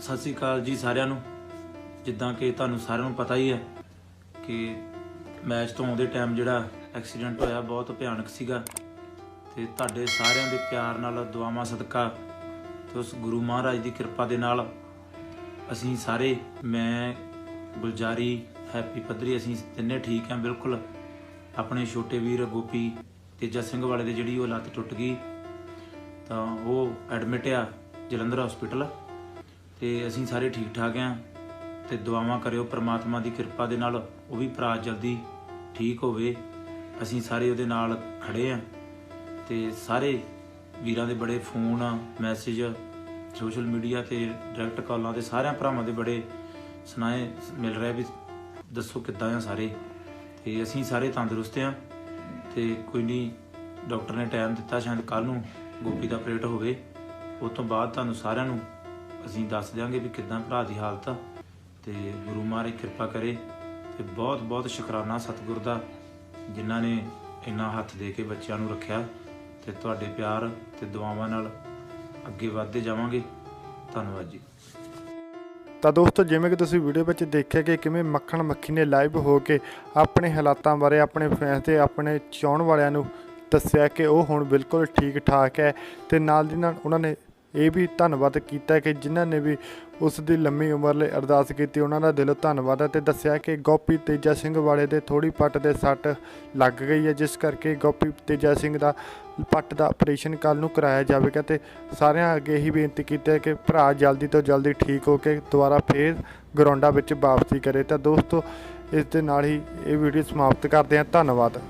ਸਤਿ ਸ੍ਰੀ ਅਕਾਲ ਜੀ ਸਾਰਿਆਂ ਨੂੰ। ਜਿੱਦਾਂ ਕਿ ਤੁਹਾਨੂੰ ਸਾਰਿਆਂ ਨੂੰ ਪਤਾ ਹੀ ਹੈ ਕਿ ਮੈਚ ਤੋਂ ਆਉਂਦੇ ਟਾਈਮ ਜਿਹੜਾ ਐਕਸੀਡੈਂਟ ਹੋਇਆ ਬਹੁਤ ਭਿਆਨਕ ਸੀਗਾ ਤੇ ਤੁਹਾਡੇ ਸਾਰਿਆਂ ਦੇ ਪਿਆਰ ਨਾਲ, ਦੁਆਵਾਂ, ਸਦਕਾ ਤੇ ਉਸ ਗੁਰੂ ਮਹਾਰਾਜ ਦੀ ਕਿਰਪਾ ਦੇ ਨਾਲ ਅਸੀਂ ਸਾਰੇ, ਮੈਂ, ਗੁਲਜਾਰੀ, ਹੈਪੀ ਪੱਧਰੀ ਅਸੀਂ ਤਿੰਨੇ ਠੀਕ ਹਾਂ ਬਿਲਕੁਲ। ਆਪਣੇ ਛੋਟੇ ਵੀਰ ਗੋਪੀ, ਤੇਜਾ ਸਿੰਘ ਵਾਲੇ ਦੇ ਜਿਹੜੀ ਉਹ ਲੱਤ ਟੁੱਟ ਗਈ, ਤਾਂ ਉਹ ਐਡਮਿਟ ਆ ਜਲੰਧਰ ਹਸਪੀਟਲ ਤੇ ਅਸੀਂ ਸਾਰੇ ਠੀਕ ਠਾਕ ਆਂ। ਤੇ ਦੁਆਵਾਂ ਕਰਿਓ ਪ੍ਰਮਾਤਮਾ ਦੀ ਕਿਰਪਾ ਦੇ ਨਾਲ ਉਹ ਵੀ ਭਰਾ ਜਲਦੀ ਠੀਕ ਹੋਵੇ। ਅਸੀਂ ਸਾਰੇ ਉਹਦੇ ਨਾਲ ਖੜੇ ਆਂ। ਤੇ ਸਾਰੇ ਵੀਰਾਂ ਦੇ ਬੜੇ ਫੋਨ, ਮੈਸੇਜ, ਸੋਸ਼ਲ ਮੀਡੀਆ ਤੇ ਡਾਇਰੈਕਟ ਕਾਲਾਂ ਤੇ ਸਾਰਿਆਂ ਭਰਾਵਾਂ ਦੇ ਬੜੇ ਸੁਨਾਏ ਮਿਲ ਰਿਹਾ ਵੀ ਦੱਸੋ ਕਿੱਦਾਂ ਆ ਸਾਰੇ। ਤੇ ਅਸੀਂ ਸਾਰੇ ਤੰਦਰੁਸਤ ਆਂ। ਤੇ ਕੋਈ ਨਹੀਂ, ਡਾਕਟਰ ਨੇ ਟਾਈਮ ਦਿੱਤਾ ਸ਼ਾਇਦ ਕੱਲ ਨੂੰ ਗੋਪੀ ਦਾ ਆਪਰੇਟ ਹੋਵੇ। ਉਸ ਤੋਂ ਬਾਅਦ ਤੁਹਾਨੂੰ ਸਾਰਿਆਂ ਨੂੰ ਅਸੀਂ ਦੱਸ ਦਿਆਂਗੇ ਵੀ ਕਿੱਦਾਂ ਭਰਾ ਦੀ ਹਾਲਤ ਆ। ਤੇ ਗੁਰੂ ਮਹਾਰਾਜ ਕਿਰਪਾ ਕਰੇ ਤੇ ਬਹੁਤ ਬਹੁਤ ਸ਼ੁਕਰਾਨਾ ਸਤਿਗੁਰ ਦਾ, ਜਿਨ੍ਹਾਂ ਨੇ ਇੰਨਾ ਹੱਥ ਦੇ ਕੇ ਬੱਚਿਆਂ ਨੂੰ ਰੱਖਿਆ ਤੇ ਤੁਹਾਡੇ ਪਿਆਰ ਤੇ ਦੁਆਵਾਂ ਨਾਲ ਅੱਗੇ ਵਧਦੇ ਜਾਵਾਂਗੇ। ਧੰਨਵਾਦ ਜੀ। ਤਾਂ ਦੋਸਤੋ, ਜਿਵੇਂ ਕਿ ਤੁਸੀਂ ਵੀਡੀਓ ਵਿੱਚ ਦੇਖਿਆ ਕਿ ਕਿਵੇਂ ਮੱਖਣ ਮੱਖੀ ਨੇ ਲਾਈਵ ਹੋ ਕੇ ਆਪਣੇ ਹਾਲਾਤਾਂ ਬਾਰੇ, ਆਪਣੇ ਫੈਨਸ ਤੇ ਆਪਣੇ ਚਾਹਣ ਵਾਲਿਆਂ ਨੂੰ ਦੱਸਿਆ ਕਿ ਉਹ ਹੁਣ ਬਿਲਕੁਲ ਠੀਕ ਠਾਕ ਹੈ ਤੇ ਨਾਲ ਦੀ ਨਾਲ ਉਹਨਾਂ ਨੇ ਇਹ ਵੀ ਧੰਨਵਾਦ ਕੀਤਾ ਕਿ ਜਿਨ੍ਹਾਂ ਨੇ ਵੀ ਉਸ ਦੀ ਲੰਮੀ ਉਮਰ ਲਈ ਅਰਦਾਸ ਕੀਤੀ। ਉਹਨਾਂ ਦਾ ਦਿਲੋਂ ਧੰਨਵਾਦ ਹੈ ਤੇ ਦੱਸਿਆ ਕਿ ਗੋਪੀ ਤੇਜਾ ਸਿੰਘ ਵਾਲੇ ਦੇ ਥੋੜੀ ਪੱਟ ਦੇ ਸੱਟ ਲੱਗ ਗਈ ਹੈ, ਜਿਸ ਕਰਕੇ ਗੋਪੀ ਤੇਜਾ ਸਿੰਘ ਦਾ ਪੱਟ ਦਾ ਆਪਰੇਸ਼ਨ ਕੱਲ ਨੂੰ ਕਰਾਇਆ ਜਾਵੇਗਾ ਤੇ ਸਾਰਿਆਂ ਅੱਗੇ ਹੀ ਬੇਨਤੀ ਕੀਤੀ ਹੈ ਕਿ ਭਰਾ ਜਲਦੀ ਤੋਂ ਜਲਦੀ ਠੀਕ ਹੋ ਕੇ ਦੁਬਾਰਾ ਫੇਰ ਗਰਾਊਂਡਾਂ ਵਿੱਚ ਵਾਪਸੀ ਕਰੇ। ਤਾਂ ਦੋਸਤੋ, ਇਸ ਦੇ ਨਾਲ ਹੀ ਇਹ ਵੀਡੀਓ ਸਮਾਪਤ ਕਰਦੇ ਹਾਂ। ਧੰਨਵਾਦ।